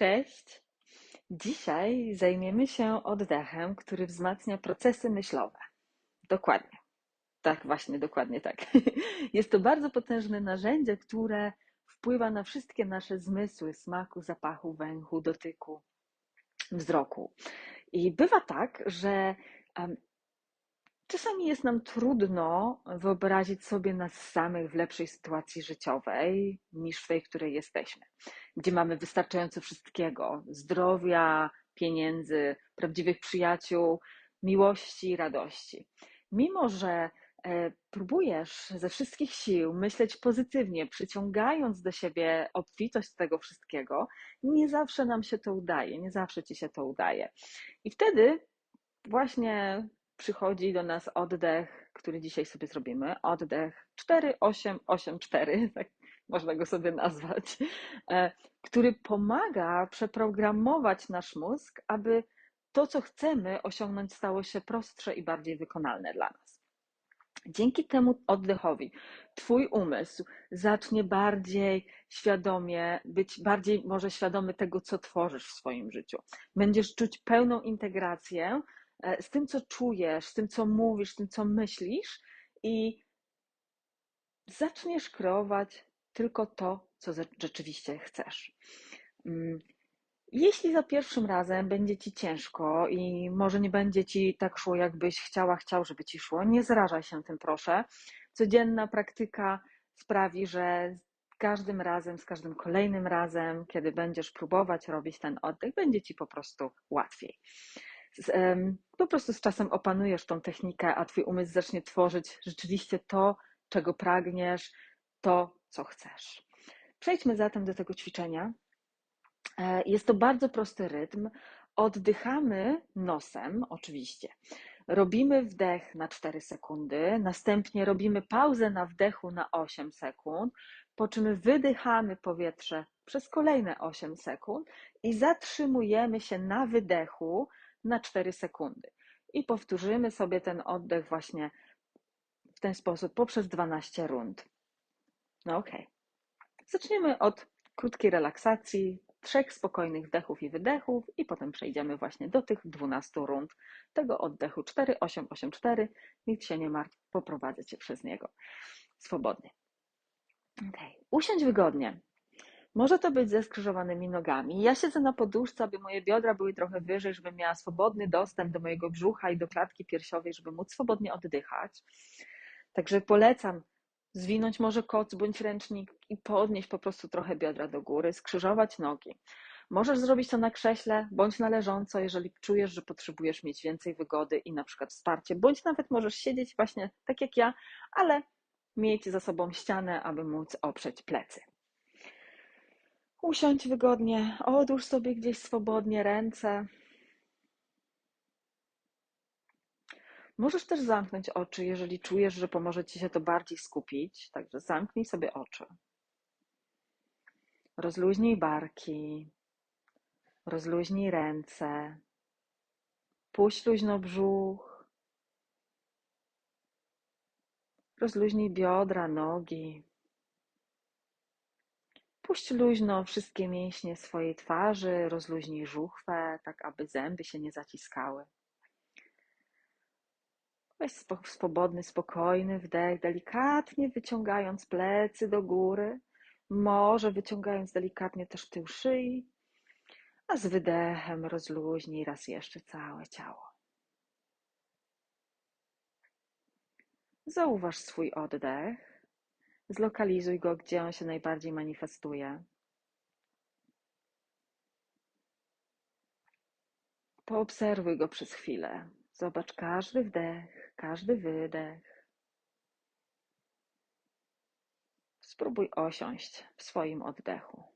Cześć! Dzisiaj zajmiemy się oddechem, który wzmacnia procesy myślowe. Dokładnie. Tak, właśnie, dokładnie tak. Jest to bardzo potężne narzędzie, które wpływa na wszystkie nasze zmysły smaku, zapachu, węchu, dotyku, wzroku. I bywa tak, że Czasami jest nam trudno wyobrazić sobie nas samych w lepszej sytuacji życiowej niż w tej, w której jesteśmy, gdzie mamy wystarczająco wszystkiego: zdrowia, pieniędzy, prawdziwych przyjaciół, miłości, radości. Mimo, że e, próbujesz ze wszystkich sił myśleć pozytywnie, przyciągając do siebie obfitość tego wszystkiego, nie zawsze nam się to udaje, nie zawsze ci się to udaje. I wtedy właśnie przychodzi do nas oddech, który dzisiaj sobie zrobimy. Oddech 4884, tak można go sobie nazwać, e, który pomaga przeprogramować nasz mózg, aby to, co chcemy osiągnąć, stało się prostsze i bardziej wykonalne dla nas. Dzięki temu oddechowi Twój umysł zacznie bardziej świadomie, być bardziej może świadomy tego, co tworzysz w swoim życiu. Będziesz czuć pełną integrację z tym, co czujesz, z tym, co mówisz, z tym, co myślisz i zaczniesz kreować tylko to, co rzeczywiście chcesz. Mm, jeśli za pierwszym razem będzie ci ciężko i może nie będzie ci tak szło, jakbyś chciała, chciał, żeby ci szło, nie zrażaj się tym, proszę. Codzienna praktyka sprawi, że z każdym razem, z każdym kolejnym razem, kiedy będziesz próbować robić ten oddech, będzie ci po prostu łatwiej po prostu z czasem opanujesz tą technikę, a twój umysł zacznie tworzyć rzeczywiście to, czego pragniesz, to, co chcesz. Przejdźmy zatem do tego ćwiczenia. E, jest to bardzo prosty rytm. Oddychamy nosem, oczywiście. Robimy wdech na 4 sekundy, następnie robimy pauzę na wdechu na 8 sekund, po czym wydychamy powietrze przez kolejne 8 sekund i zatrzymujemy się na wydechu na 4 sekundy. I powtórzymy sobie ten oddech właśnie w ten sposób poprzez 12 rund. No ok. Zaczniemy od krótkiej relaksacji, trzech spokojnych wdechów i wydechów i potem przejdziemy właśnie do tych 12 rund tego oddechu 4884. Nic się nie martw, poprowadzę Cię przez niego swobodnie. Ok. Usiądź wygodnie. Może to być ze skrzyżowanymi nogami. Ja siedzę na poduszce, aby moje biodra były trochę wyżej, żebym miała swobodny dostęp do mojego brzucha i do klatki piersiowej, żeby móc swobodnie oddychać. Także polecam zwinąć może koc bądź ręcznik i podnieść po prostu trochę biodra do góry, skrzyżować nogi. Możesz zrobić to na krześle bądź na leżąco, jeżeli czujesz, że potrzebujesz mieć więcej wygody i na przykład wsparcie, bądź nawet możesz siedzieć właśnie tak jak ja, ale mieć za sobą ścianę, aby móc oprzeć plecy. Usiądź wygodnie, odłóż sobie gdzieś swobodnie ręce. Możesz też zamknąć oczy, jeżeli czujesz, że pomoże ci się to bardziej skupić. Także zamknij sobie oczy. Rozluźnij barki, rozluźnij ręce, puść luźno brzuch, rozluźnij biodra, nogi. Puść luźno wszystkie mięśnie swojej twarzy, rozluźnij żuchwę, tak aby zęby się nie zaciskały. Weź swobodny, spokojny wdech, delikatnie wyciągając plecy do góry, może wyciągając delikatnie też tył szyi, a z wydechem rozluźnij raz jeszcze całe ciało. Zauważ swój oddech. Zlokalizuj go, gdzie on się najbardziej manifestuje. Poobserwuj go przez chwilę. Zobacz każdy wdech, każdy wydech. Spróbuj osiąść w swoim oddechu.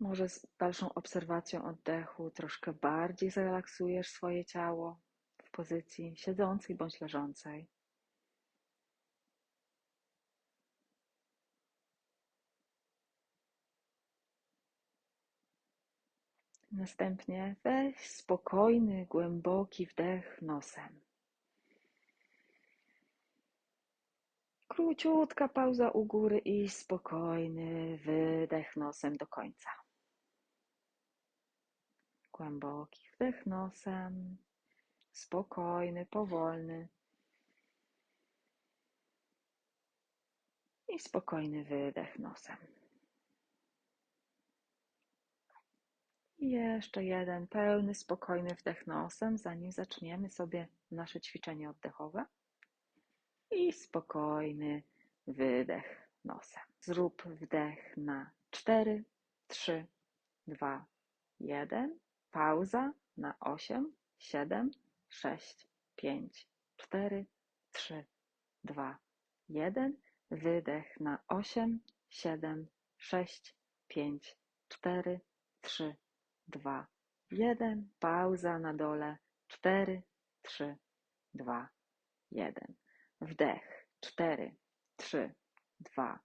Może z dalszą obserwacją oddechu troszkę bardziej zrelaksujesz swoje ciało w pozycji siedzącej bądź leżącej. Następnie weź spokojny, głęboki wdech nosem. Króciutka pauza u góry i spokojny wydech nosem do końca. Głęboki wdech nosem, spokojny, powolny. I spokojny wydech nosem. I jeszcze jeden pełny, spokojny wdech nosem, zanim zaczniemy sobie nasze ćwiczenie oddechowe. I spokojny wydech nosem. Zrób wdech na 4, 3, 2, 1. Pauza na 8, 7, 6, 5, 4, 3, 2, 1. Wydech na 8, 7, 6, 5, 4, 3, 2, 1. Pauza na dole 4, 3, 2, 1. Wdech 4, 3, 2,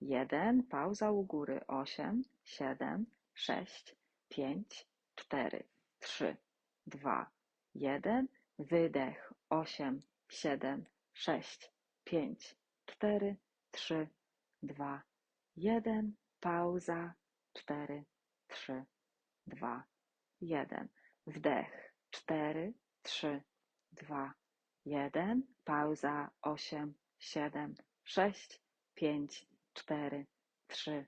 1. Pauza u góry 8, 7, 6, 5, 4, 3, 2, 1. Wydech 8, 7, 6, 5, 4, 3, 2, 1. Pauza 4, 3, 2, 1. Wdech 4, 3, 2, 1. Pauza 8, 7, 6, 5, 4, 3,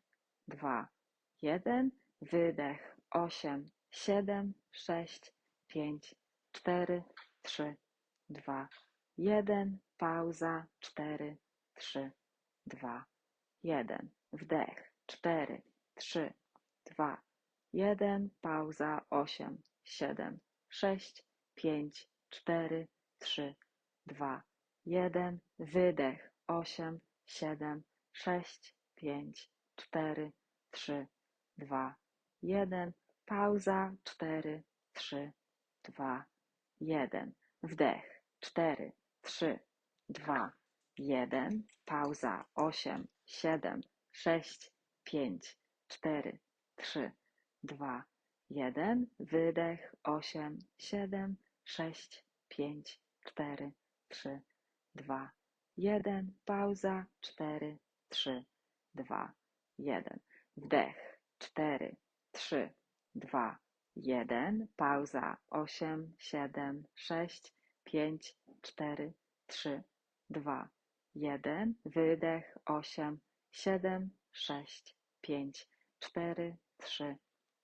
2, 1. Wydech 8, 7, 6, 5, 4, 3, 2, 1. Pauza 4, 3, 2, 1. Wdech 4, 3, 2, 1. Pauza 8, 7, 6, 5, 4, 3, 2, 1. Wydech 8, 7, 6, 5, 4, 3, 2, 1. Pauza 4, 3, 2, 1. Wdech 4, 3, 2, 1. Pauza 8, 7, 6, 5, 4, 3, 2, 1. Wydech 8, 7, 6, 5, 4, 3, 2, 1. Pauza 4, 3, 2, 1. Wdech 4, 3, 2, 1. Pauza 8, 7, 6, 5, 4, 3, 2, 1. Wydech 8, 7, 6, 5, 4, 3,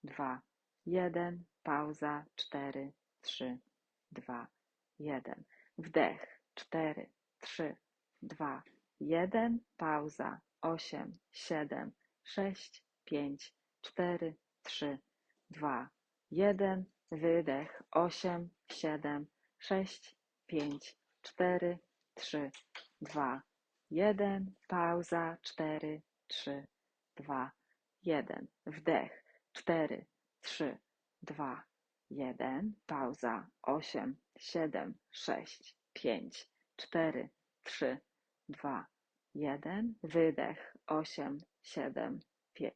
2, 1. Pauza 4, 3, 2, 1. Wdech 4, 3, 2, 1. Pauza 8, 7, 6, 5, 4, 3, 2, 1. Wydech 8, 7, 6, 5, 4, 3, 2, 1. Pauza 4, 3, 2, 1. Wdech 4, 3, 2, 1. Pauza 8, 7, 6, 5, 4, 3, 2, 1. Wydech 8, 7,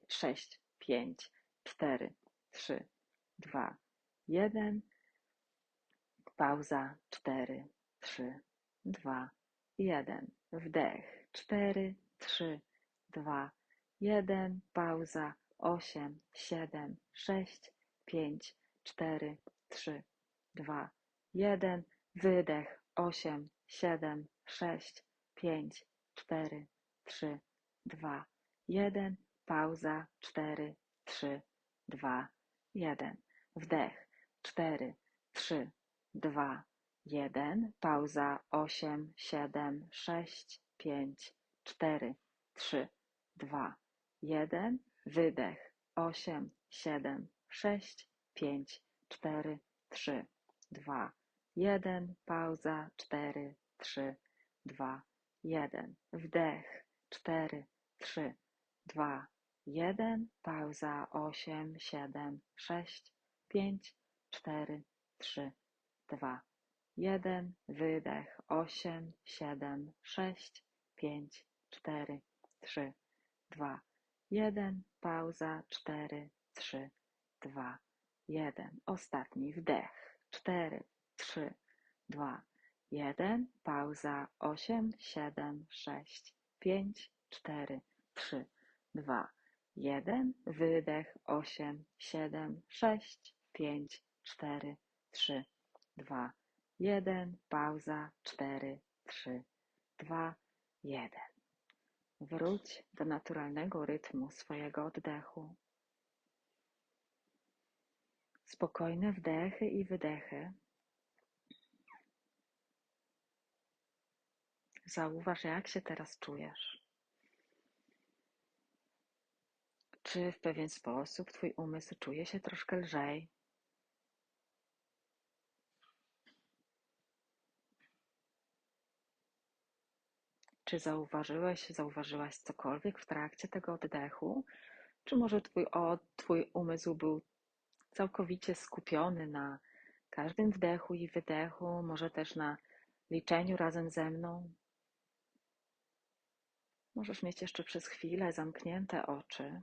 6, 5, 4, 3, 2, 1. Pauza 4, 3, 2, 1. Wdech 4, 3, 2, 1. Pauza 8, 7, 6, 5, 4, 3, 2, 1. Wydech 8, 7, 6, 5, 4, 3, 2, 1. Pauza 4, 3, 2, 1. Wdech. 4, 3, 2, 1. Pauza. 8, 7, 6, 5, 4, 3, 2, 1. Wydech. 8, 7, 6, 5, 4, 3, 2, 1. Pauza. 4, 3, 2, 1. Wdech. 4, 3, 2, 1. Pauza 8, 7, 6, 5, 4, 3, 2, 1. Wydech 8, 7, 6, 5, 4, 3, 2, 1. Pauza 4, 3, 2, 1. Ostatni wdech 4, 3, 2, 1. Pauza 8, 7, 6, 5, 4, 3, 2, 1. Wydech 8, 7, 6, 5, 4, 3, 2, 1. Pauza 4, 3, 2, 1. Wróć do naturalnego rytmu swojego oddechu. Spokojne wdechy i wydechy. Zauważ, jak się teraz czujesz. Czy w pewien sposób Twój umysł czuje się troszkę lżej? Czy zauważyłeś, zauważyłaś cokolwiek w trakcie tego oddechu? Czy może twój, o, twój umysł był całkowicie skupiony na każdym wdechu i wydechu, może też na liczeniu razem ze mną? Możesz mieć jeszcze przez chwilę zamknięte oczy.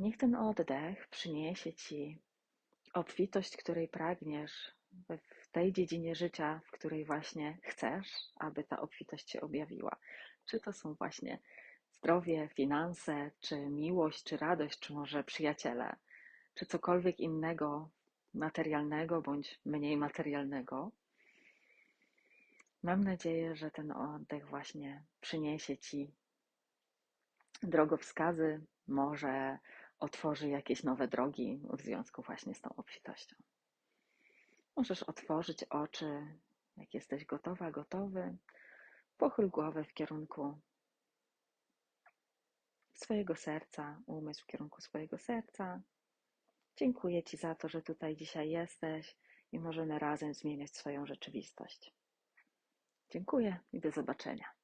Niech ten oddech przyniesie ci obfitość, której pragniesz w tej dziedzinie życia, w której właśnie chcesz, aby ta obfitość się objawiła. Czy to są właśnie zdrowie, finanse, czy miłość, czy radość, czy może przyjaciele, czy cokolwiek innego materialnego bądź mniej materialnego. Mam nadzieję, że ten oddech właśnie przyniesie ci drogowskazy, może otworzy jakieś nowe drogi w związku właśnie z tą obfitością. Możesz otworzyć oczy, jak jesteś gotowa, gotowy. Pochyl głowę w kierunku swojego serca, umysł w kierunku swojego serca. Dziękuję Ci za to, że tutaj dzisiaj jesteś i możemy razem zmieniać swoją rzeczywistość. Dziękuję i do zobaczenia.